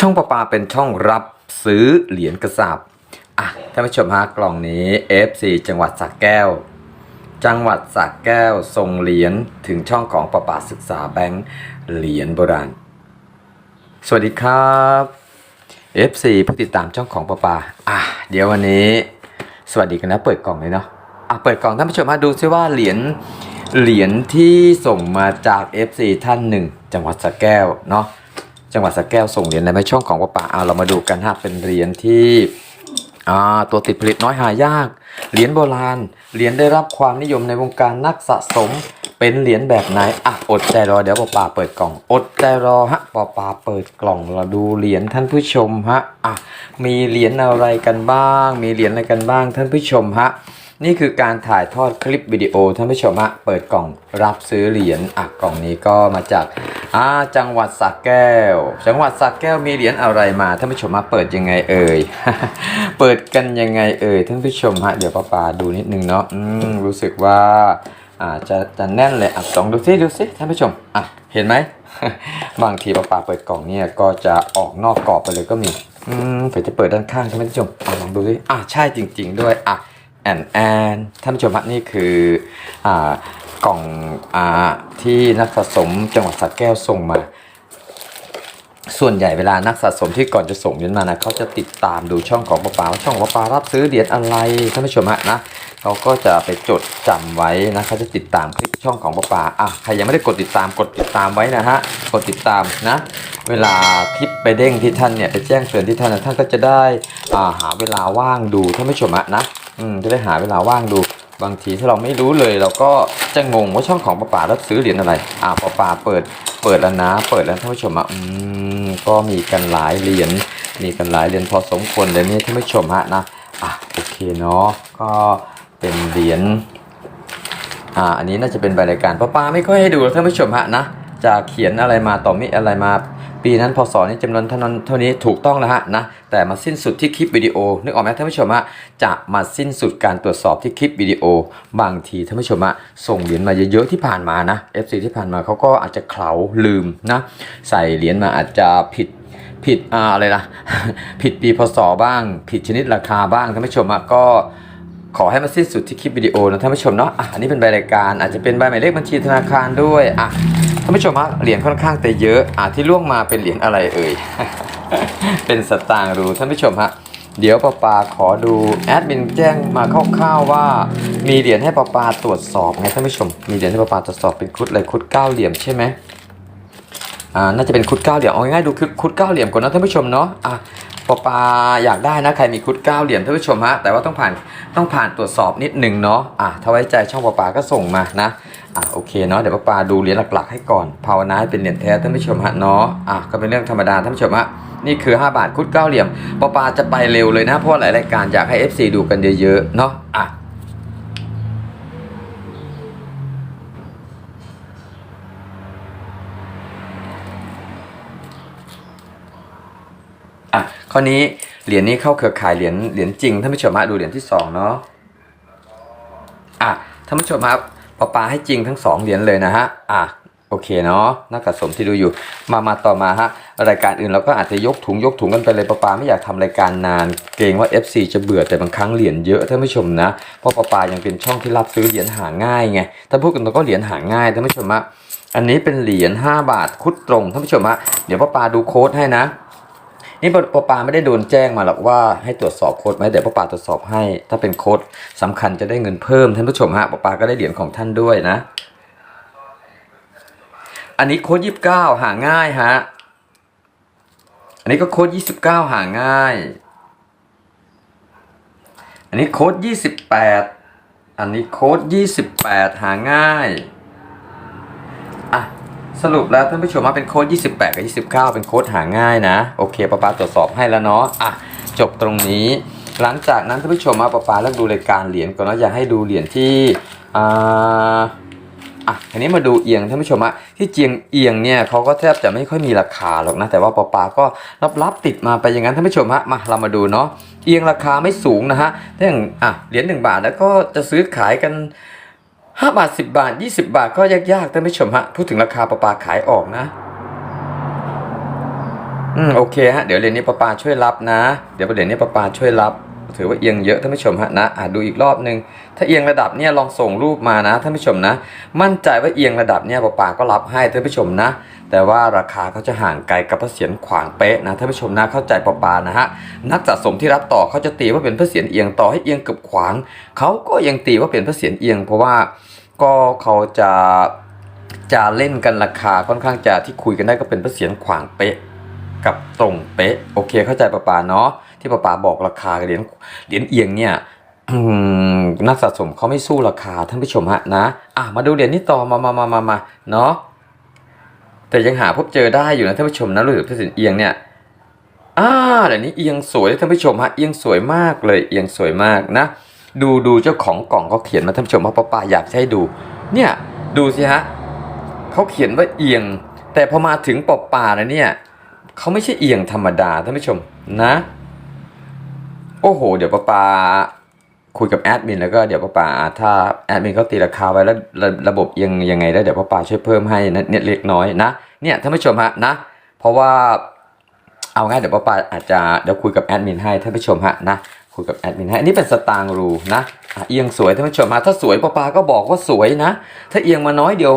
ช่องประปาเป็นช่องรับซื้อเหรียญกระสาบอะท่านผู้ชมฮะกล่องนี้ FC จังหวัดสระแก้ว จังหวัดสระแก้วส่งเหรียญถึงช่องของประปาศึกษาแบงค์เหรียญโบราณ สวัสดีครับ FC ผู้ติดตามช่องของประปาอะเดี๋ยววันนี้ สวัสดีกันนะเปิดกล่องเลยเนาะอะเปิดกล่องท่านผู้ชมมาดูซิว่าเหรียญเหรียญที่ส่งมาจาก FC ท่านหนึ่ง จังหวัดสระแก้วเนาะ จังหวัดสระแก้วส่งเหรียญในไม่ช่องของประปาเอะเรามาดูกันฮะเป็นเหรียญที่อ่าตัวติดผลิตน้อยหายาก เหรียญโบราณ เหรียญได้รับความนิยมในวงการนักสะสม เป็นเหรียญแบบไหนอะอดใจรอเดี๋ยวปอปาเปิดกล่อง อดใจรอฮะปอปาเปิดกล่องเราดูเหรียญท่านผู้ชมฮะอะมีเหรียญอะไรกันบ้าง มีเหรียญอะไรกันบ้างท่านผู้ชมฮะ นี่คือการถ่ายทอดคลิปวิดีโอท่านผู้ชมฮะเปิดกล่องรับซื้อเหรียญอะกล่องนี้ก็มาจากอ่าจังหวัดสระแก้ว จังหวัดสระแก้วมีเหรียญอะไรมาท่านผู้ชมมาเปิดยังไงเอ่ย เปิดกันยังไงเอ่ยท่านผู้ชมฮะเดี๋ยวป้าปาดูนิดนึงเนาะอืมรู้สึกว่าอ่าจะจะแน่นเลยอะลองดูซิดูซิท่านผู้ชมอะเห็นไหมบางทีป้าปาเปิดกล่องเนี่ยก็จะออกนอกกรอบไปเลยก็มีอืมเผื่อจะเปิดด้านข้างใช่ไหมท่านผู้ชมอะลองดูซิอะใช่จริง ๆ ด้วยอะ แอนแอนท่านผู้ชมฮะนี่คือกล่องอที่นักสะสมจังหวัดสระแก้วส่งมา ส่วนใหญ่เวลานักสะสมที่ก่อนจะส่งเหรียญมานะเขาจะติดตามดูช่องของป้าปาว่าช่องป้าปารับซื้อเหรียญอะไรท่านผู้ชมฮะนะเขาก็จะไปจดจำไว้นะเขาจะติดตามคลิปช่องของป้าปาอะใครยังไม่ได้กดติดตามกดติดตามไว้นะฮะกดติดตามนะเวลาคลิปไปเด้งที่ท่านเนี่ยไปแจ้งเตือนที่ท่านนะท่านก็จะได้าหาเวลาว่างดูท่านผู้ชมฮะนะ อืมจะได้หาเวลาว่างดูบางทีถ้าเราไม่รู้เลย เราก็จะงงว่าช่องของป้าป่ารับซื้อเหรียญอะไร อ่าป้าป่าเปิดเปิดแล้วนะ เปิดแล้วท่านผู้ชมอะอืมก็มีกันหลายเหรียญมีกันหลายเหรียญพอสมควรเลยนี่ท่านผู้ชมฮะนะอะโอเคเนาะก็เป็นเหรียญอ่าอันนี้น่าจะเป็นบรายการป้าป้าไม่ค่อยให้ดูท่านผู้ชมฮะนะจะเขียนอะไรมาต่อมิอะไรมา ปีนั้นพศนี้จำนวนเท่านั้นเท่านี้ถูกต้องแล้วฮะนะ แต่มาสิ้นสุดที่คลิปวิดีโอนึกออกไหมท่านผู้ชมฮะจะมาสิ้นสุดการตรวจสอบที่คลิปวิดีโอ บางทีท่านผู้ชมฮะส่งเหรียญมาเยอะๆที่ผ่านมานะ FC ที่ผ่านมาเขาก็อาจจะเขลาลืมนะใส่เหรียญมาอาจจะผิดผิดอะไรนะผิดปีพศบ้าง ผิดชนิดราคาบ้างท่านผู้ชมอะก็ขอให้มาสิ้นสุดที่คลิปวิดีโอนะท่านผู้ชมเนาะอะอันนี้เป็นใบรายการอาจจะเป็นใบหมายเลขบัญชีธนาคารด้วยอะท่านผู้ชมฮะเหรียญค่อนข้างแต่เยอะอะที่ล่วงมาเป็นเหรียญอะไรเอ่ย เป็นสตางค์ดูท่านผู้ชมฮะเดี๋ยวปาปาขอดูแอดมินแจ้งมาคร่าวๆว่า มีเหรียญให้ปาปาตรวจสอบไงท่านผู้ชม มีเหรียญให้ปาปาตรวจสอบเป็นคุดอะไรคุดเก้าเหลี่ยมใช่ไหมอ่าน่าจะเป็นคุดเก้าเหลี่ยมเอาง่ายๆดูคุดคุดเก้าเหลี่ยมก่อนนะท่านผู้ชมเนาะอะ ปอปาอยากได้นะใครมีคุดเก้าเหลี่ยมท่านผู้ชมฮะแต่ว่าต้องผ่านต้องผ่านตรวจสอบนิดหนึ่งเนาะอะถ้าไว้ใจช่องปอปาก็ส่งมานะอะโอเคเนาะเดี๋ยวปอปาดูเหรียญหลักๆให้ก่อนภาวนาให้เป็นเหรียญแท้ท่านผู้ชมฮะเนาะอะก็เป็นเรื่องธรรมดาท่านผู้ชมฮะนี่คือ 5 บาทคุดเก้าเหลี่ยมปอปาจะไปเร็วเลยนะเพราะหลายรายการอยากให้ FC ดูกันเยอะๆเนาะอะ อะข้อนี้เหรียญนี้เข้าเครือข่ายเหรียญเหรียญจริงท่านผู้ชมฮะดูเหรียญที่สองเนาะอะท่านผู้ชมครับปอปาให้จริงทั้งสองเหรียญเลยนะฮะอะโอเคเนาะนักสะสมที่ดูอยู่ มามาต่อมาฮะรายการอื่นเราก็อาจจะยกถุงยกถุงกันไปเลยปอปาไม่อยากทำรายการนาน เกรงว่า FC จะเบื่อแต่บางครั้งเหรียญเยอะท่านผู้ชมนะเพราะปอปายังเป็นช่องที่รับซื้อเหรียญหาง่ายไงถ้าพูดกันตรงก็เหรียญหาง่ายท่านผู้ชมฮะอันนี้เป็นเหรียญ5บาทคุดตรงท่านผู้ชมฮะเดี๋ยวปอปาดูโค้ดให้นะ นี่ปอปาไม่ได้โดนแจ้งมาหรอกว่าให้ตรวจสอบโค้ดไหมเดี๋ยวปปาตรวจสอบให้ ถ้าเป็นโค้ดสำคัญจะได้เงินเพิ่มท่านผู้ชมฮะปปาก็ได้เหรียญของท่านด้วยนะ อันนี้โค้ดยี่สิบเก้าหาง่ายฮะอันนี้ก็โค้ดยี่สิบเก้าหาง่าย อันนี้โค้ดยี่สิบแปดอันนี้โค้ดยี่สิบแปดหาง่าย สรุปแล้วท่านผู้ชมว่าเป็นโค้ด 28 กับ 29 เป็นโค้ดหาง่ายนะ โอเคป้าปาตรวจสอบให้แล้วเนาะอะจบตรงนี้ หลังจากนั้นท่านผู้ชมมาป้าปาเลือกดูรายการเหรียญก่อนนะอยากให้ดูเหรียญที่อ่าอะทีนี้มาดูเอียงท่านผู้ชมอะที่เจียงเอียงเนี่ยเขาก็แทบจะไม่ค่อยมีราคาหรอกนะแต่ว่าป้าปาก็รับรับติดมาไปอย่างนั้นท่านผู้ชมฮะมาเรามาดูเนาะเอียงราคาไม่สูงนะฮะถ้าอย่างอะเหรียญหนึ่งบาทแล้วก็จะซื้อขายกัน ห้าบาทสิบาทยี่สิบาทก็ยากๆท่านผู้ชมฮะพูดถึงราคาปลาปลาขายออกนะ อืมโอเคฮะเดี๋ยวเหรียญนี้ปาปาช่วยรับนะ เดี๋ยวเหรียญนี้ปาปาช่วยรับ ถือว่าเอียงเยอะท่านผู้ชมฮะนะอะดูอีกรอบนึง ถ้าเอียงระดับเนี่ยลองส่งรูปมานะท่านผู้ชมนะ มั่นใจว่าเอียงระดับเนี่ยปาปาก็รับให้ท่านผู้ชมนะ แต่ว่าราคาเขาจะห่างไกลกับพระเศียรขวางเป๊ะนะท่านผู้ชมนะเข้าใจปาปานะฮะนักสะสมที่รับต่อเขาจะตีว่าเป็นพระเศียรเอียงต่อให้เอียงเกือบขวางเขาก็ยังตีว่าเป็นพระเศียรเอียงเพราะว่า ก็เขาจะจะเล่นกันราคาค่อนข้างจะที่คุยกันได้ก็เป็นพระเศียรขวางเป๊ะกับตรงเป๊ะ โอเค เข้าใจปะปาเนาะที่ปะปาบอกราคาเหรียญเหรียญเอียงเนี่ยนักสะสมเขาไม่สู้ราคาท่านผู้ชมฮะนะอะมาดูเหรียญนี้ต่อมามามามามาเนาะแต่ยังหาพบเจอได้อยู่นะท่านผู้ชมนะรู้สึกพระสินเอียงเนี่ยอ่าเหรียญนี้เอียงสวยท่านผู้ชมฮะเอียงสวยมากเลยเอียงสวยมากนะ ดูดูเจ้าของกล่องเขาเขียนมาท่านผู้ชมว่าปะปาอยากให้ดู เนี่ยดูสิฮะเขาเขียนว่าเอียง แต่พอมาถึงปอปาแล้วเนี่ยเขาไม่ใช่เอียงธรรมดาท่านผู้ชมนะ โอ้โห เดี๋ยวป้าปาคุยกับแอดมินแล้วก็เดี๋ยวป้าปาถ้าแอดมินเขาตีราคาไว้แล้วระระบบยังยังไงแล้วเดี๋ยวป้าปาช่วยเพิ่มให้นะเนี่ยเล็กน้อยนะเนี่ยท่านผู้ชมฮะนะ เพราะว่าเอาง่ายเดี๋ยวป้าปาอาจจะเดี๋ยวคุยกับแอดมินให้ท่านผู้ชมฮะนะ คุยกับแอดมินฮะอันนี้เป็นสตางรูนะอะเอียงสวยท่านผู้ชมมาถ้าสวยป้าปาก็บอกว่าสวยนะ ถ้าเอียงมาน้อยเดียว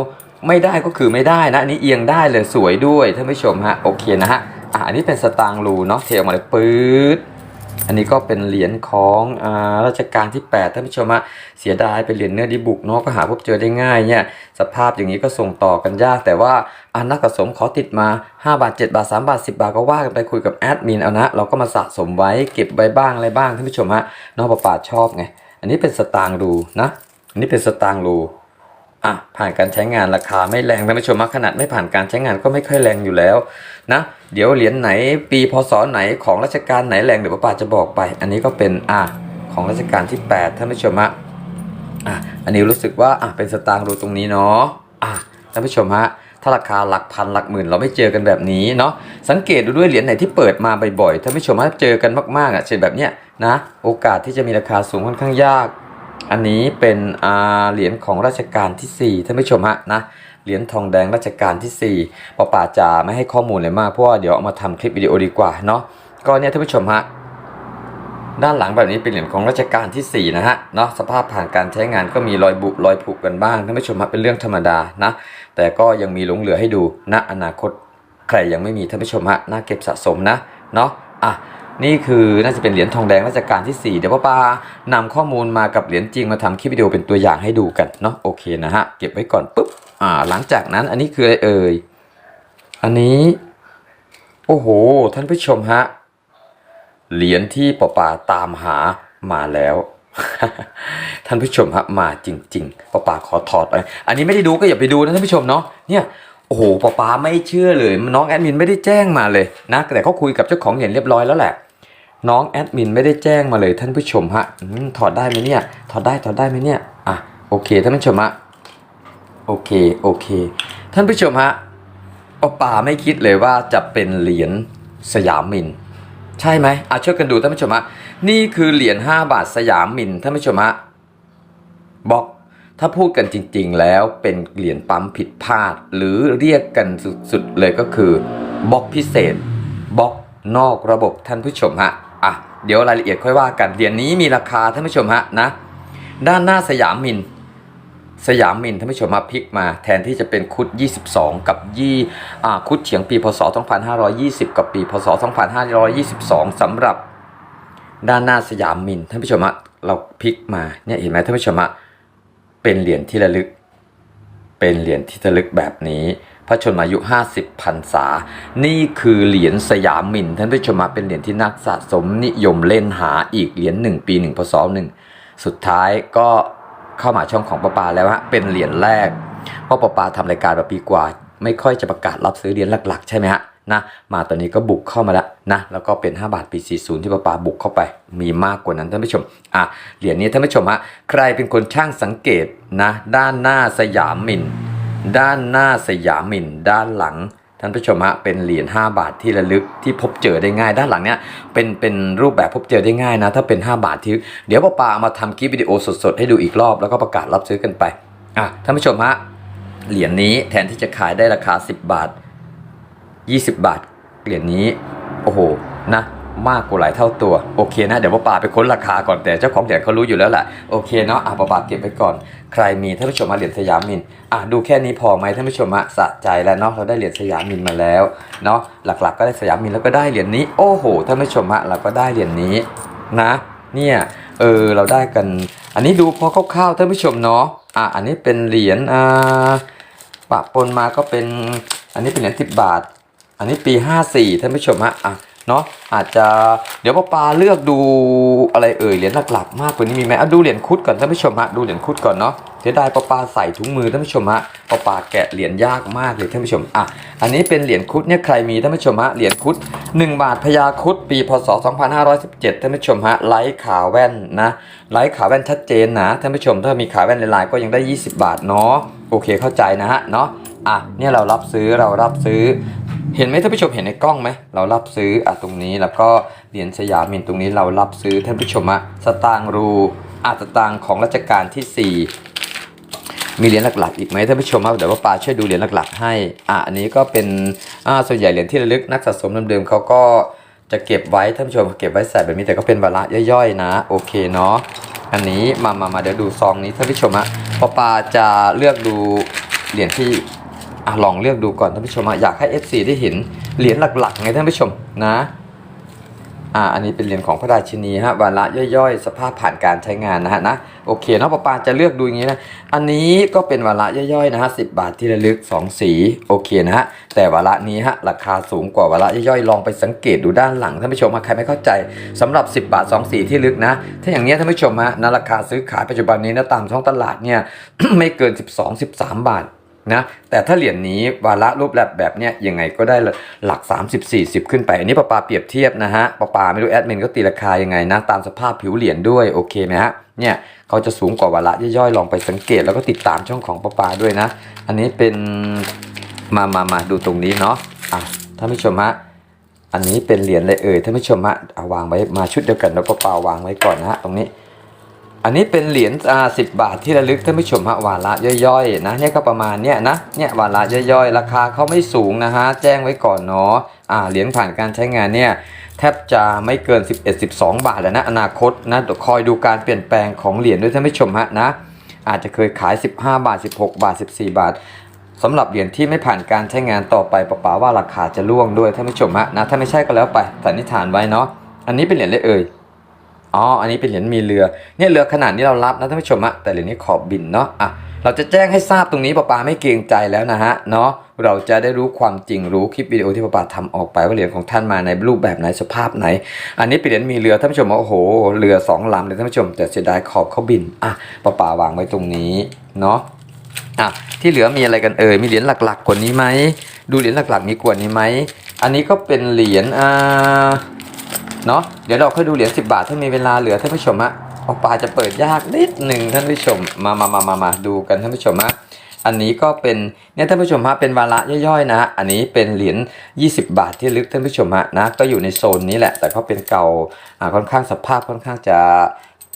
ไม่ได้ก็คือไม่ได้นะอันนี้เอียงได้เลยสวยด้วยท่านผู้ชมฮะโอเคนะฮะอ่าอันนี้เป็นสตางรูเนาะเทออกมาเลยปื๊ด อันนี้ก็เป็นเหรียญของอ่ารัชกาลที่ 8 ท่านผู้ชมฮะเสียดายเป็นเหรียญเนื้อดิบุกเนาะก็หาพบเจอได้ง่ายเนี่ยสภาพอย่างนี้ก็ส่งต่อกันยาก แต่ว่าอันนักสะสมขอติดมา 5 บาท 7 บาท 3 บาท 10 บาทก็ว่ากันไปคุยกับแอดมินเอานะ เราก็มาสะสมไว้เก็บไว้บ้างอะไรบ้างท่านผู้ชมฮะน้องประปาชอบไงอันนี้เป็นสตางค์รูนะอันนี้เป็นสตางค์รู อะผ่านการใช้งานราคาไม่แรงท่านผู้ชมขนาดไม่ผ่านการใช้งานก็ไม่ค่อยแรงอยู่แล้วนะเดี๋ยวเหรียญไหนปีพศไหนของรัชกาลไหนแรงเดี๋ยวป้าปาจะบอกไป อันนี้ก็เป็นอะของรัชกาลที่ 8 ท่านผู้ชมฮะอะอันนี้รู้สึกว่าอะเป็นสตางค์รูตรงนี้เนาะอะท่านผู้ชมฮะถ้าราคาหลักพันหลักหมื่นเราไม่เจอกันแบบนี้เนาะสังเกตดูด้วยเหรียญไหนที่เปิดมาบ่อยๆท่านผู้ชมฮะเจอกันมากๆอะเช่นแบบเนี้ยนะโอกาสที่จะมีราคาสูงค่อนข้างยาก อันนี้เป็นเหรียญของรัชกาลที่ 4 ท่านผู้ชมฮะนะเหรียญทองแดงรัชกาลที่4ปอป่าจะไม่ให้ข้อมูลเลยมากเพราะว่าเดี๋ยวเอามาทำคลิปวิดีโอดีกว่าเนาะก็เนี่ยท่านผู้ชมฮะด้านหลังแบบนี้เป็นเหรียญของรัชกาลที่4นะฮะเนาะสภาพผ่านการใช้งานก็มีรอยบุรอยผุกันบ้างท่านผู้ชมฮะเป็นเรื่องธรรมดานะแต่ก็ยังมีหลงเหลือให้ดูณอนาคตใครยังไม่มีท่านผู้ชมฮะน่าเก็บสะสมนะเนาะอะ นี่คือน่าจะเป็นเหรียญทองแดงรัชกาลที่ 4 เดี๋ยวป้าปานำข้อมูลมากับเหรียญจริงมาทำคลิปวิดีโอเป็นตัวอย่างให้ดูกันเนาะโอเคนะฮะเก็บไว้ก่อนปุ๊บอ่าหลังจากนั้นอันนี้คืออะไรเอ่ยอันนี้ โอ้โห ท่านผู้ชมฮะเหรียญที่ป้าปาตามหามาแล้วท่านผู้ชมฮะมาจริงๆป้าปาขอถอดไปอันนี้ไม่ได้ดูก็อย่าไปดูนะท่านผู้ชมเนาะเนี่ยโอ้โหป้าปาไม่เชื่อเลย น้องแอดมินไม่ได้แจ้งมาเลยนะแต่เขาคุยกับเจ้าของเหรียญเรียบร้อยแล้วแหละ น้องแอดมินไม่ได้แจ้งมาเลยท่านผู้ชมฮะอถอดได้ไหมเนี่ย ถอดได้ถอดได้ไหมเนี่ยอะโอเคท่านผู้ชมฮะโอเคโอเค ท่านผู้ชมฮะป้าป๊าไม่คิดเลยว่าจะเป็นเหรียญสยามมิน ใช่ไหมอะช่วยกันดูท่านผู้ชมฮะนี่คือเหรียญ5บาทสยามมินท่านผู้ชมฮะบ็อกถ้าพูดกันจริง ๆ แล้วเป็นเหรียญปั๊มผิดพลาด หรือเรียกกันสุดๆเลยก็คือบล็อกพิเศษบล็อกนอกระบบท่านผู้ชมฮะ เดี๋ยวรายละเอียดค่อยว่ากันเหรียญนี้มีราคาท่านผู้ชมฮะนะ ด้านหน้าสยามมิน สยามมินท่านผู้ชมมาพลิกมา แทนที่จะเป็นคุด 22 กับยี่อ่าคุดเฉียงปีพศ 2520 กับปีพศ 2522สำหรับ ด้านหน้าสยามมินท่านผู้ชมฮะเราพลิกมาเนี่ยเห็นไหมท่านผู้ชมฮะเป็นเหรียญที่ระลึก เป็นเหรียญที่ระลึกแบบนี้ พระชนมายุ 50พรรษา นี่คือเหรียญสยามมินท่านผู้ชมฮะเป็นเหรียญที่นักสะสมนิยมเล่นหาอีกเหรียญหนึ่งปีหนึ่งพศหนึ่งสุดท้ายก็เข้ามาช่องของประปาแล้วฮะเป็นเหรียญแรกเพราะประปาทำรายการมาปีกว่า ไม่ค่อยจะประกาศรับซื้อเหรียญหลัก ๆ ใช่ไหมฮะนะมาตอนนี้ก็บุกเข้ามาแล้วนะแล้วก็เป็น 5 บาทปี 40 ที่ประปาบุกเข้าไป มีมากกว่านั้นท่านผู้ชมอะเหรียญนี้ท่านผู้ชมฮะใครเป็นคนช่างสังเกตนะด้านหน้าสยามมิน ด้านหน้าสยามินด้านหลังท่านผู้ชมฮะเป็นเหรียญ5บาทที่ระลึกที่พบเจอได้ง่าย ด้านหลังเนี้ยเป็นเป็นรูปแบบพบเจอได้ง่ายนะ ถ้าเป็น 5 บาทที่ เดี๋ยวป้าปาเอามาทำคลิปวิดีโอสดๆ ให้ดูอีกรอบแล้วก็ประกาศรับซื้อกันไปอะท่านผู้ชมฮะเหรียญนี้แทนที่จะขายได้ราคา 10 บาท 20 บาทเหรียญนี้โอ้โหนะ มากกว่าหลายเท่าตัว โอเคนะ เดี๋ยวป้าปาไปค้นราคาก่อนแต่เจ้าของเหรียญเขารู้อยู่แล้วแหละโอเคเนาะอะป้าปาเก็บไว้ก่อน ใครมีท่านผู้ชมมาเหรียญสยามมินอะดูแค่นี้พอไหมท่านผู้ชมอะสะใจแล้วเนาะเราได้เหรียญสยามมินมาแล้วเนาะหลักๆ ก็ได้สยามมินแล้วก็ได้เหรียญนี้โอ้โหท่านผู้ชมอะเราก็ได้เหรียญนี้นะเนี่ยเออเราได้กัน อันนี้ดูพอคร่าวๆท่านผู้ชมเนาะอะอันนี้เป็นเหรียญอ่าปะปนมาก็เป็นอันนี้เป็นเหรียญสิบบาท อันนี้ปี 54ท่านผู้ชมฮะอะ เนาะอาจจะเดี๋ยวป้าปาเลือกดูอะไรเอ่ยเหรียญหลักๆ มากกว่านี้มีไหมอะดูเหรียญคุดก่อนท่านผู้ชมฮะดูเหรียญคุดก่อนเนาะเสียดายป้าปาใส่ถุงมือท่านผู้ชมฮะป้าปาแกะเหรียญยากมากเลยท่านผู้ชมอะอันนี้เป็นเหรียญคุดเนี่ยใครมีท่านผู้ชมฮะเหรียญคุด 1 บาทพญาคุดปีพศ 2517ท่านผู้ชมฮะไลท์ขาแว่นนะไลท์ขาแว่นชัดเจนนะท่านผู้ชมถ้ามีขาแว่นลายๆก็ยังได้ 20 บาทเนาะโอเคเข้าใจนะฮะเนาะอะเนี่ยเรารับซื้อเรารับซื้อ เห็นไหมท่านผู้ชมเห็นในกล้องไหมเรารับซื้ออะตรงนี้แล้วก็เหรียญสยามมินตรงนี้เรารับซื้อท่านผู้ชมอะสตางรูอะสตางของรัชกาลที่ 4 มีเหรียญหลักๆ อีกไหมท่านผู้ชมครับเดี๋ยวว่าปาช่วยดูเหรียญหลักๆ ให้อะอันนี้ก็เป็นอ่าส่วนใหญ่เหรียญที่ระลึกนักสะสมเดิมๆเขาก็จะเก็บไว้ท่านผู้ชมเก็บไว้ใส่แบบนี้แต่ก็เป็นวาระย่อยๆ นะโอเคเนาะอันนี้มามามาเดี๋ยวดูซองนี้ท่านผู้ชมอะพอปาจะเลือกดูเหรียญที่ อะลองเลือกดูก่อนท่านผู้ชมอะอยากให้ FC ได้เห็นเหรียญหลักๆไงท่านผู้ชมนะอ่าอันนี้เป็นเหรียญของพระราชินีฮะวาระย่อยๆ สภาพผ่านการใช้งานนะฮะนะโอเคเนาะปาปาจะเลือกดูอย่างนี้นะอันนี้ก็เป็นวาระย่อยๆนะฮะสิบาทที่ระลึก 2 สีโอเคนะฮะแต่วาระนี้ฮะราคาสูงกว่าวาระย่อยๆลองไปสังเกตดูด้านหลังท่านผู้ชมฮะใครไม่เข้าใจสำหรับ 10 บาท 2 สีที่ลึกนะถ้าอย่างนี้ท่านผู้ชมฮะนะราคาซื้อขายปัจจุบันนี้นะตามท้องตลาดเนี่ยไม่เกิน 12-13 บาท นะแต่ถ้าเหรียญนี้วาระรูปแบบแบบเนี้ยยังไงก็ได้หลัก 30 40 ขึ้นไป อันนี้ปาปาเปรียบเทียบนะฮะปาปาไม่รู้แอดมินก็ตีราคายังไงนะตามสภาพผิวเหรียญด้วยโอเคไหมฮะเนี่ยเขาจะสูงกว่าวาระย่อยๆลองไปสังเกตแล้วก็ติดตามช่องของปาปาด้วยนะ อันนี้เป็นมามามาดูตรงนี้เนาะอะท่านผู้ชมฮะอันนี้เป็นเหรียญอะไรเอ่ยท่านผู้ชมฮะเอาวางไว้มาชุดเดียวกันแล้วปาปาวางไว้ก่อนนะฮะตรงนี้ อันนี้เป็นเหรียญอาสิบาทที่ระลึกท่านผู้ชมฮะวาระย่อยๆนะเนี่ยก็ประมาณเนี้ยนะเนี่ยวาระย่อยๆ ราคาเขาไม่สูงนะฮะแจ้งไว้ก่อนเนาะอ่าเหรียญผ่านการใช้งานเนี่ยแทบจะไม่เกิน 11-12 บาทแล้วนะอนาคตนะคอยดูการเปลี่ยนแปลงของเหรียญด้วยท่านผู้ชมฮะนะอาจจะเคยขาย 15 บาท 16 บาท 14 บาทสำหรับเหรียญที่ไม่ผ่านการใช้งานต่อไปปะป๋าว่าราคาจะล่วงด้วยท่านผู้ชมฮะนะถ้าไม่ใช่ก็แล้วไปสันนิษฐานไว้เนาะอันนี้เป็นเหรียญอะไรเอ่ย อ๋อ อันนี้เป็นเหรียญมีเรือ เนี่ยเรือขนาดนี้เรารับนะท่านผู้ชมอะแต่เหรียญนี้ขอบบินเนาะ อะ เราจะแจ้งให้ทราบตรงนี้ปะปาไม่เกรงใจแล้วนะฮะ เนาะ เราจะได้รู้ความจริงรู้คลิปวิดีโอที่ปะปาทำออกไปว่าเหรียญของท่านมาในรูปแบบไหนสภาพไหน อันนี้เป็นเหรียญมีเรือท่านผู้ชมโอ้โห เรือสองลำเลยท่านผู้ชมแต่เสียดายขอบเขาบิน อะปะปาวางไว้ตรงนี้ เนาะ อะ ที่เหลือมีอะไรกันเอ่ย มีเหรียญหลักๆกว่านี้ไหม ดูเหรียญหลักๆ มีกว่านี้ไหม อันนี้ก็เป็นเหรียญ อ่า เนาะเดี๋ยวเราค่อยดูเหรียญ10 บาทถ้ามีเวลาเหลือท่านผู้ชมฮะปอปาจะเปิดยากนิดหนึ่งท่านผู้ชมมามามามามาดูกันท่านผู้ชมฮะอันนี้ก็เป็นเนี่ยท่านผู้ชมฮะเป็นวาระย่อยๆ นะอันนี้เป็นเหรียญ20 บาทที่ลึกท่านผู้ชมฮะนะก็อยู่ในโซนนี้แหละแต่เขาเป็นเก่าอ่าค่อนข้างสภาพค่อนข้างจะ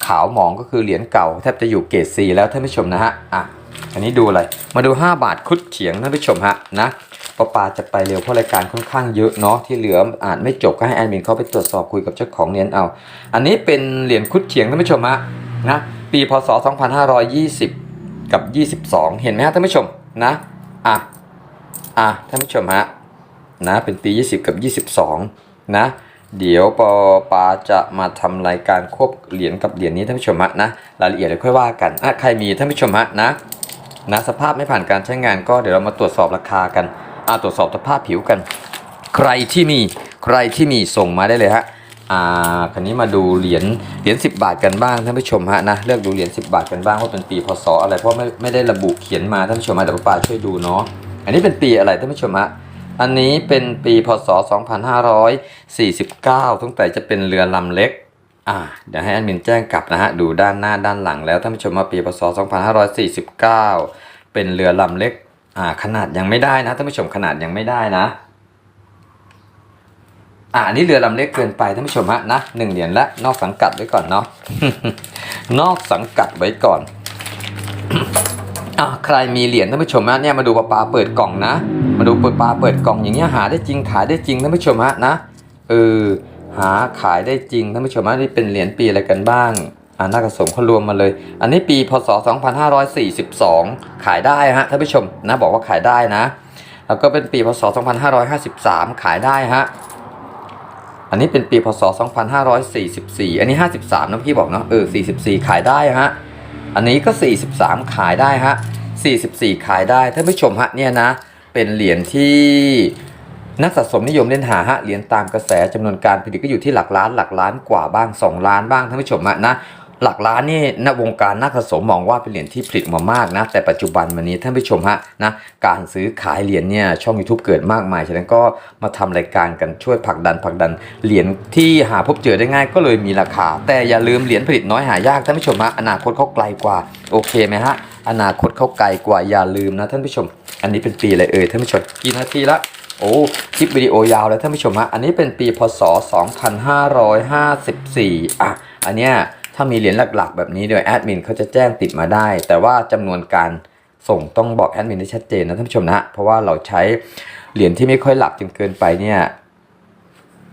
ขาวหมองก็คือเหรียญเก่าแทบจะอยู่เกรดซีแล้วท่านผู้ชมนะฮะอะ อันนี้ดูอะไร มาดู 5 บาทคุดเฉียงท่านผู้ชมฮะนะปอปาจะไปเร็วเพราะรายการค่อนข้างเยอะเนาะที่เหลืออ่านไม่จบก็ให้แอดมินเข้าไปตรวจสอบคุยกับเจ้าของเหรียญเอา อันนี้เป็นเหรียญคุดเฉียงท่านผู้ชมฮะนะปีพศ 2520 กับ 22 เห็นไหมฮะท่านผู้ชมนะอะอะท่านผู้ชมฮะนะเป็นปี 20 กับ 22 นะเดี๋ยวปอปาจะมาทำรายการควบเหรียญกับเหรียญนี้ท่านผู้ชมฮะนะรายละเอียดเดี๋ยวค่อยว่ากันอะใครมีท่านผู้ชมฮะนะ นะสภาพไม่ผ่านการใช้งานก็เดี๋ยวเรามาตรวจสอบราคากันอะตรวจสอบสภาพผิวกัน ใครที่มีใครที่มีส่งมาได้เลยฮะอ่าคันนี้มาดูเหรียญเหรียญ10 บาทกันบ้างท่านผู้ชมฮะนะเลือกดูเหรียญ10 บาทกันบ้างว่าเป็นปีพศอะไรเพราะไม่ไม่ได้ระบุเขียนมาท่านผู้ชมฮะเดี๋ยวป้าช่วยดูเนาะอันนี้เป็นปีอะไรท่านผู้ชมฮะอันนี้เป็นปีพศ 2549 ตั้งแต่จะเป็นเรือลำเล็ก อ่าเดี๋ยวให้แอดมินแจ้งกลับนะฮะ ดูด้านหน้าด้านหลังแล้วท่านผู้ชมว่าปีพศ 2549 เป็นเรือลำเล็ก อ่า ขนาดยังไม่ได้นะท่านผู้ชมขนาดยังไม่ได้นะ อ่าอันนี้เรือลำเล็กเกินไปท่านผู้ชมฮะนะหนึ่งเหรียญและนอกสังกัดไว้ก่อนเนาะนอกสังกัดไว้ก่อนอ่าใครมีเหรียญท่านผู้ชมฮะเนี่ยมาดูปลาปาเปิดกล่องนะมามาดูเปิดปลาเปิดกล่องอย่างเงี้ยหาได้จริงขายได้จริงท่านผู้ชมฮะนะเออ หาขายได้จริงท่านผู้ชมฮะนี่เป็นเหรียญปีอะไรกันบ้างอ่าน่ากระสมเขารวมมาเลย อันนี้ปีพศ 2542 ขายได้ฮะท่านผู้ชมนะบอกว่าขายได้นะ แล้วก็เป็นปีพศ 2553 ขายได้ฮะอันนี้เป็นปีพศ 2544 อันนี้ 53นะพี่บอกเนาะเออ44 ขายได้ฮะอันนี้ก็ 43 ขายได้ฮะ44 ขายได้ท่านผู้ชมฮะเนี่ยนะเป็นเหรียญที่ นักสะสมนิยมเล่นหาฮะเหรียญตามกระแสจำนวนการผลิตก็อยู่ที่หลักล้านหลักล้านกว่าบ้าง 2 ล้านบ้างท่านผู้ชมฮะนะหลักล้านนี่ณวงการนักสะสมมองว่าเป็นเหรียญที่ผลิตมามากนะแต่ปัจจุบันวันนี้ท่านผู้ชมฮะนะการซื้อขายเหรียญเนี่ยช่อง YouTube เกิดมากมายฉะนั้นก็มาทำรายการกันช่วยผลักดันผลักดันเหรียญที่หาพบเจอได้ง่ายก็เลยมีราคา แต่อย่าลืมเหรียญผลิตน้อยหายากท่านผู้ชมฮะอนาคตเขาไกลกว่าโอเคไหมฮะอนาคตเขาไกลกว่าอย่าลืมนะท่านผู้ชม อันนี้เป็นปีอะไรเอ่ยท่านผู้ชมกี่นาทีละ โอ้คลิปวิดีโอยาวเลยท่านผู้ชมฮะอันนี้เป็นปีพศ 2554 อะ อันเนี้ยถ้ามีเหรียญหลักๆ แบบนี้เดี๋ยแอดมินเขาจะแจ้งติดมาได้ แต่ว่าจำนวนการส่งต้องบอกแอดมินให้ชัดเจนนะท่านผู้ชมนะ เพราะว่าเราใช้เหรียญที่ไม่ค่อยหลักจนเกินไปเนี่ย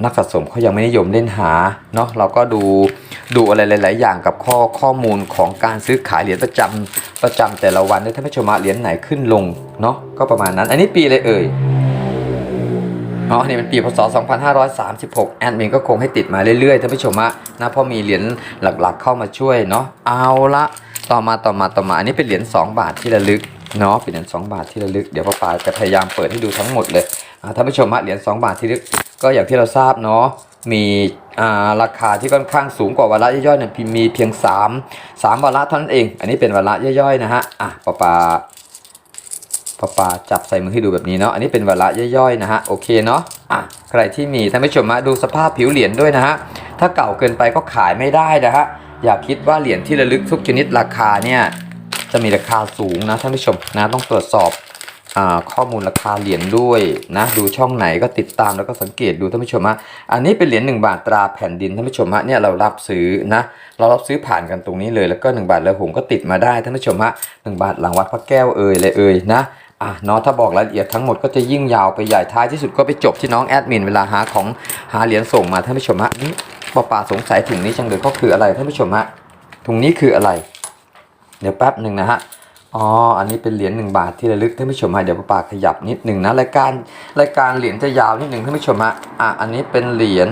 นักสะสมเขายังไม่นิยมเล่นหาเนาะเราก็ดูดูอะไรหลาย ๆ อย่างกับข้อข้อมูลของการซื้อขายเหรียญประจำประจำแต่ละวันด้วยท่านผู้ชมฮะเหรียญไหนขึ้นลงเนาะก็ประมาณนั้น อันนี้ปีเลยเอ่ย อ๋ออันนี่เป็นปีพศ 2536 แอดมินก็คงให้ติดมาเรื่อยๆท่านผู้ชมฮะนะเพราะมีเหรียญหลักๆเข้ามาช่วยเนาะเอาละต่อมาต่อมาต่อมาอันนี้เป็นเหรียญ2บาทที่ระลึกเนาะเป็นเหรียญ2บาทที่ระลึกเดี๋ยวป้าปาจะพยายามเปิดให้ดูทั้งหมดเลยท่านผู้ชมฮะเหรียญ2บาทที่ระลึก ก็อย่างที่เราทราบเนาะมีอ่าราคาที่ค่อนข้างสูงกว่าวาระย่อยๆเนี่ยมีเพียง 3 3วาระเท่านั้นเอง อันนี้เป็นวาระย่อยๆนะฮะอะป้าปา ปาปาจับใส่มือให้ดูแบบนี้เนาะ อันนี้เป็นวาระย่อยๆนะฮะ โอเคเนาะ อะ ใครที่มีท่านผู้ชมมาดูสภาพผิวเหรียญด้วยนะฮะ ถ้าเก่าเกินไปก็ขายไม่ได้นะฮะ อย่าคิดว่าเหรียญที่ระลึกทุกชนิดราคาเนี่ยจะมีราคาสูงนะท่านผู้ชมนะต้องตรวจสอบอข้อมูลราคาเหรียญด้วยนะดูช่องไหนก็ติดตามแล้วก็สังเกตดูท่านผู้ชมฮะอันนี้เป็นเหรียญ1บาทตราแผ่นดินท่านผู้ชมฮะเนี่ยเรารับซื้อนะเรารับซื้อผ่านกันตรงนี้เลยแล้วก็ 1 บาทแล้วผมก็ติดมาได้ท่านผู้ชมฮะ1บาทหลังวัดพระแก้วเอ่ยเลยเอ่ยนะ อะเนาะถ้าบอกรายละเอียดทั้งหมดก็จะยิ่งยาวไปใหญ่ท้ายที่สุดก็ไปจบที่น้องแอดมินเวลาหาของหาเหรียญส่งมาท่านผู้ชมฮะนี่ป้าป่าสงสัยถุงนี้จังเลยก็คืออะไรท่านผู้ชมฮะถุงนี้คืออะไร เดี๋ยวแป๊บหนึ่งนะฮะอ๋ออันนี้เป็นเหรียญหนึ่งบาทที่ระลึกท่านผู้ชมฮะเดี๋ยวป้าป่าขยับนิดหนึ่งนะรายการรายการเหรียญจะยาวนิดหนึ่งท่านผู้ชมฮะอะอันนี้เป็นเหรียญ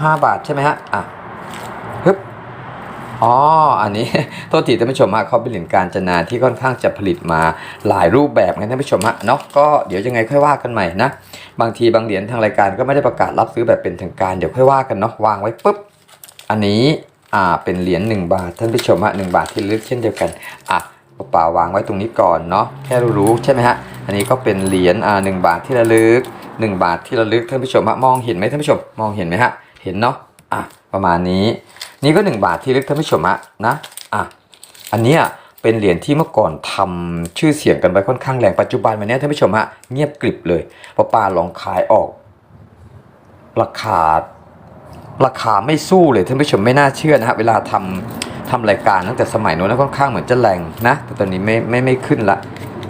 ห้าบาทใช่ไหมฮะอะ อ๋อ อันนี้โทษทีท่านผู้ชมฮะเขาเป็นเหรียญการจนาที่ค่อนข้างจะผลิตมาหลายรูปแบบไงท่านผู้ชมฮะเนาะก็เดี๋ยวยังไงค่อยว่ากันใหม่นะ บางทีบางเหรียญทางรายการก็ไม่ได้ประกาศรับซื้อแบบเป็นทางการเดี๋ยวค่อยว่ากันเนาะวางไว้ปุ๊บอันนี้อ่าเป็นเหรียญ1บาทท่านผู้ชมฮะหบาทที่ลึกเช่นเดียวกันอะเปล่าวางไว้ตรงนี้ก่อนเนาะแค่รู้ใช่ไหมฮะอันนี้ก็เป็นเหรียญอ่าหบาทที่ระลึก 1 บาทที่ระลึกท่านผู้ชมฮะมองเห็นไหมท่านผู้ชมมองเห็นไหมฮะเห็นเนาะอะประมาณนี้ นี่ก็ 1 บาทที่ลึกท่านผู้ชมะนะอะอันเนี้ยเป็นเหรียญที่เมื่อก่อนทำชื่อเสียงกันไว้ค่อนข้างแรงปัจจุบันวันนี้ท่านผู้ชมฮะเงียบกริบเลยพราะปาลองขายออก ราคาราคาไม่สู้เลยท่านผู้ชมไม่น่าเชื่อนะฮะเวลาทำทำรายการตั้งแต่สมัยโน้นนะค่อนข้างเหมือนจะแรงนะ แต่ตอนนี้ไม่ไม่ไม่ขึ้นละ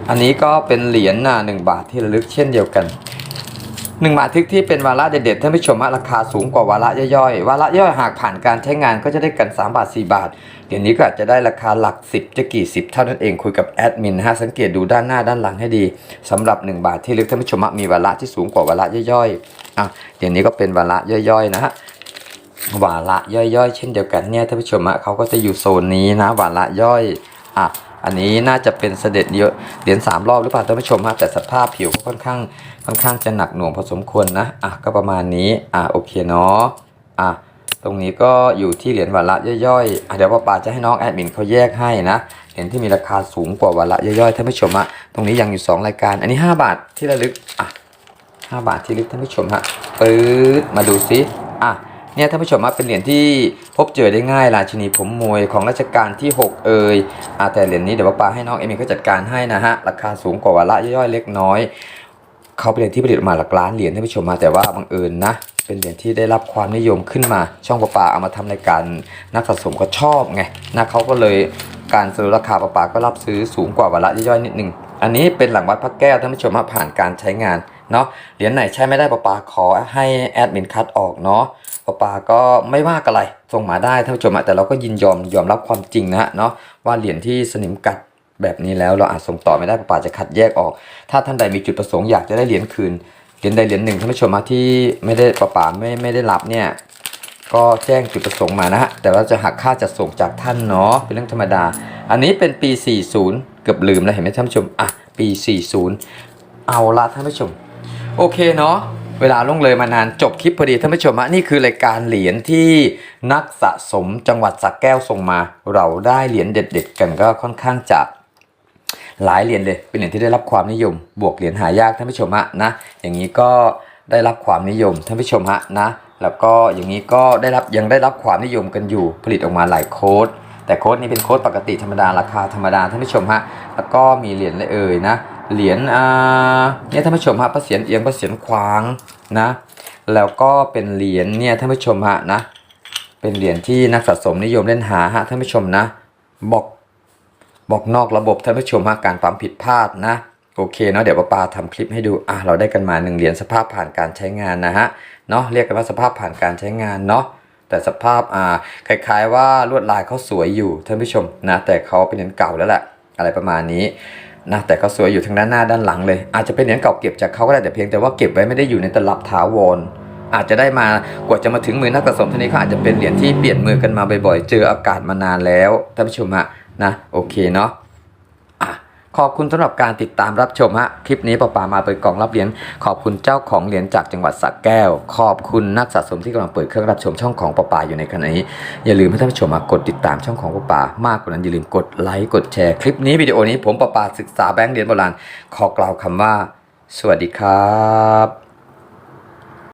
อันนี้ก็เป็นเหรียญหนึ่งบาทที่ระลึกเช่นเดียวกัน หนึ่งบาททึกที่เป็นวาระเด็ดๆท่านผู้ชมราคาสูงกว่าวาระย่อยๆ วาระย่อยหากผ่านการใช้งานก็จะได้กัน 3 บาท 4 บาท เดี๋ยวนี้ก็อาจจะได้ราคาหลัก 10 จะกี่สิบเท่านั้นเองคุยกับแอดมินนะฮะสังเกตดูด้านหน้าด้านหลังให้ดีสำหรับ 1 บาทที่ลึกท่านผู้ชมมีวาระที่สูงกว่าวาระย่อยๆอะเดี๋ยวนี้ก็เป็นวาระย่อยๆนะฮะวาระย่อยๆ เช่นเดียวกันเนี่ยท่านผู้ชมเขาก็จะอยู่โซนนี้นะวาระย่อยอะอันนี้น่าจะเป็นเสด็จเยอะเหรียญสามรอบหรือเปล่าท่านผู้ชมฮะแต่สภาพผิวก็ค่อนข้าง ค่อนข้างจะหนักหน่วงพอสมควรนะ อะก็ประมาณนี้ อะโอเคเนาะ อะตรงนี้ก็อยู่ที่เหรียญวาระย่อยๆอะเดี๋ยวป้าปาจะให้น้องแอดมินเขาแยกให้นะเหรียญที่มีราคาสูงกว่าวาระย่อยๆท่านผู้ชมฮะตรงนี้ยังอยู่ 2 รายการ อันนี้ 5 บาทที่ระลึก อะ5บาทที่ระลึกท่านผู้ชมฮะปื๊ดมาดูซิ อะเนี่ยท่านผู้ชมฮะเป็นเหรียญที่พบเจอได้ง่ายราชินีผมมวยของรัชกาลที่ 6 เอ่ยอะแต่เหรียญนี้เดี๋ยวป้าปาให้น้องเอมินเขาจัดการให้นะฮะ ราคาสูงกว่าวาระย่อยๆเล็กน้อย เขาเป็นเหรียญที่ผลิตออกมาหลักล้านเหรียญท่านผู้ชมมาแต่ว่าบังเอิญนะ เป็นเหรียญที่ได้รับความนิยมขึ้นมาช่องประปาเอามาทำรายการนักสะสมก็ชอบไงนะเขาก็เลยการซื้อราคาประปาก็รับซื้อสูงกว่าวาระย่อยๆนิดนึงอันนี้เป็นหลังวัดพระแก้วท่านผู้ชมฮะผ่านการใช้งานเนาะเหรียญไหนใช้ไม่ได้ปะปาขอให้แอดมินคัดออกเนาะปะปาก็ไม่ว่าอะไรส่งมาได้ท่านผู้ชมแต่เราก็ยินยอมยอมรับความจริงนะเนาะว่าเหรียญที่สนิมกัด แบบนี้แล้วเราอาจส่งต่อไม่ได้ปะปาจะคัดแยกออก ถ้าท่านใดมีจุดประสงค์อยากจะได้เหรียญคืนเหรียญใดเหรียญหนึ่งท่านผู้ชมฮะที่ไม่ได้ปะปาไม่ไม่ได้รับเนี่ยก็แจ้งจุดประสงค์มานะฮะแต่ว่าจะหักค่าจัดส่งจากท่านเนาะเป็นเรื่องธรรมดา อันนี้เป็นปี 40 เกือบลืมแล้วเห็นไหมท่านผู้ชมอะปี 40 เอาละท่านผู้ชม โอเคเนาะเวลาล่วงเลยมานานจบคลิปพอดีท่านผู้ชมฮะนี่คือรายการเหรียญที่นักสะสมจังหวัดสักแก้วส่งมา เราได้เหรียญเด็ด ๆ กันก็ค่อนข้างจะ หลายเหรียญเลยเป็นเหรียญที่ได้รับความนิยม บวกเหรียญหายากท่านผู้ชมฮะนะอย่างนี้ก็ได้รับความนิยมท่านผู้ชมฮะนะแล้วก็อย่างนี้ก็ได้รับยังได้รับความนิยมกันอยู่ผลิตออกมาหลายโค้ด แต่โค้ดนี้เป็นโค้ดปกติธรรมดาราคาธรรมดาท่านผู้ชมฮะแล้วก็มีเหรียญอะไรเอ่ยนะเหรียญอ่าเนี่ยท่านผู้ชมฮะพระเศียรเอียงพระเศียรขวางนะแล้วก็เป็นเหรียญเนี่ยท่านผู้ชมฮะนะเป็นเหรียญที่นักสะสมนิยมเล่นหาฮะท่านผู้ชมนะบอก บอกนอกระบบท่านผู้ชมฮะการความผิดพลาดนะโอเคเนาะเดี๋ยวป้าปาทำคลิปให้ดูอะเราได้กันมาหนึ่งเหรียญสภาพผ่านการใช้งานนะฮะเนาะเรียกกันว่าสภาพผ่านการใช้งานเนาะแต่สภาพอ่าคล้ายๆว่าลวดลายเขาสวยอยู่ท่านผู้ชมนะแต่เขาเป็นเหรียญเก่าแล้วแหละอะไรประมาณนี้นะแต่เขาสวยอยู่ทั้งด้านหน้าด้านหลังเลย อาจจะเป็นเหรียญเก่าเก็บจากเขาก็ได้แต่เพียงแต่ว่าเก็บไว้ไม่ได้อยู่ในตลับถาวรอาจจะได้มากว่าจะมาถึงมือนักสะสมท่านนี้เขาอาจจะเป็นเหรียญที่เปลี่ยนมือกันมาบ่อยๆ เจออากาศมานานแล้วท่านผู้ชมอะ นะโอเคเนาะขอบคุณสำหรับการติดตามรับชมฮะคลิปนี้ป้าป่ามาเปิดกล่องรับเหรียญขอบคุณเจ้าของเหรียญจากจังหวัดสระแก้ว ขอบคุณนักสะสมที่กำลังเปิดเครื่องรับชมช่องของป้าป่าอยู่ในขณะนี้ อย่าลืมให้ท่านผู้ชมมากดติดตามช่องของป้าป่ามากกว่านั้นอย่าลืมกดไลค์กดแชร์คลิปนี้วิดีโอนี้ผมป้าป่าศึกษาแบงค์เหรียญโบราณขอกล่าวคำว่า สวัสดีครับ